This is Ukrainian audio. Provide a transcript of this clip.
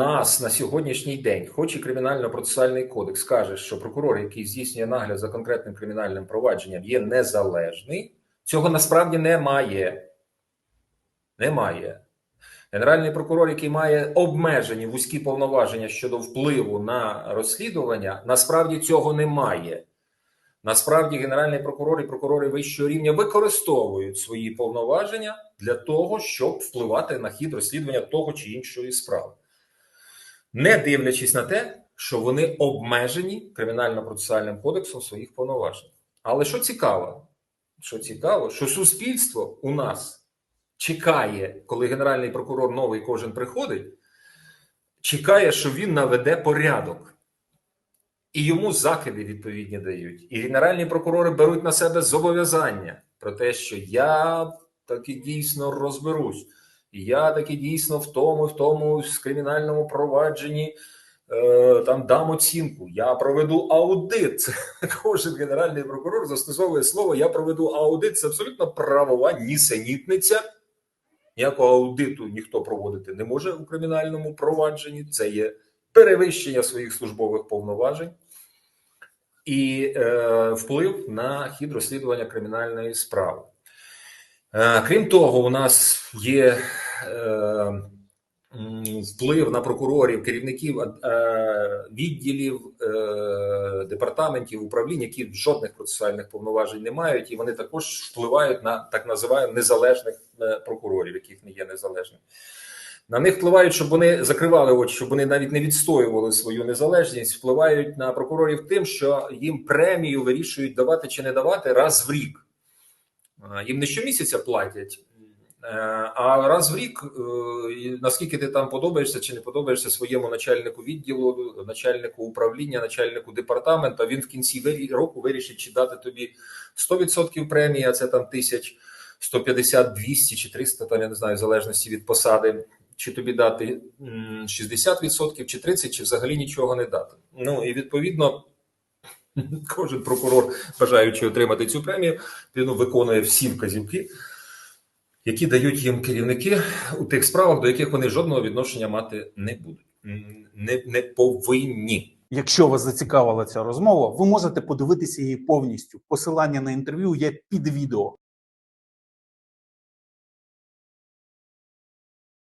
нас на сьогоднішній день, хоч і кримінально-процесуальний кодекс каже, що прокурор, який здійснює нагляд за конкретним кримінальним провадженням, є незалежний, цього насправді немає. Немає. Генеральний прокурор, який має обмежені вузькі повноваження щодо впливу на розслідування, насправді цього немає. Насправді, генеральний прокурор і прокурори вищого рівня використовують свої повноваження для того, щоб впливати на хід розслідування того чи іншої справи, не дивлячись на те, що вони обмежені кримінально-процесуальним кодексом своїх повноважень. Але що цікаво, що цікаво, що суспільство у нас чекає, коли генеральний прокурор новий кожен приходить, чекає, що він наведе порядок. І йому закиди відповідні дають. І генеральні прокурори беруть на себе зобов'язання про те, що я таки дійсно розберусь. Я таки дійсно в тому, в тому з кримінальному провадженні е, там дам оцінку. Я проведу аудит. Це кожен генеральний прокурор застосовує слово Я проведу аудит. Це абсолютно правова нісенітниця. Ніякого аудиту ніхто проводити не може у кримінальному провадженні. Це є перевищення своїх службових повноважень і е, вплив на хід розслідування кримінальної справи. Е, крім того, у нас є е, вплив на прокурорів, керівників е, відділів, департаментів, управлінь, які жодних процесуальних повноважень не мають, і вони також впливають на так називаємо незалежних прокурорів, яких не є незалежними. На них впливають, щоб вони закривали очі, щоб вони навіть не відстоювали свою незалежність. Впливають на прокурорів тим, що їм премію вирішують давати чи не давати раз в рік. А, Їм не щомісяця платять, е, а раз в рік, е, наскільки ти там подобаєшся чи не подобаєшся своєму начальнику відділу, начальнику управління, начальнику департаменту, він в кінці року вирішить, чи дати тобі 100% премії, а це там тисяч 150, 200 чи 300, там я не знаю, в залежності від посади чи тобі дати м, 60% чи 30%, чи взагалі нічого не дати. Ну і відповідно. Кожен прокурор, бажаючи отримати цю премію, він виконує всі вказівки, які дають їм керівники у тих справах, до яких вони жодного відношення мати не будуть, не, не повинні. Якщо вас зацікавила ця розмова, ви можете подивитися її повністю. Посилання на інтерв'ю є під відео.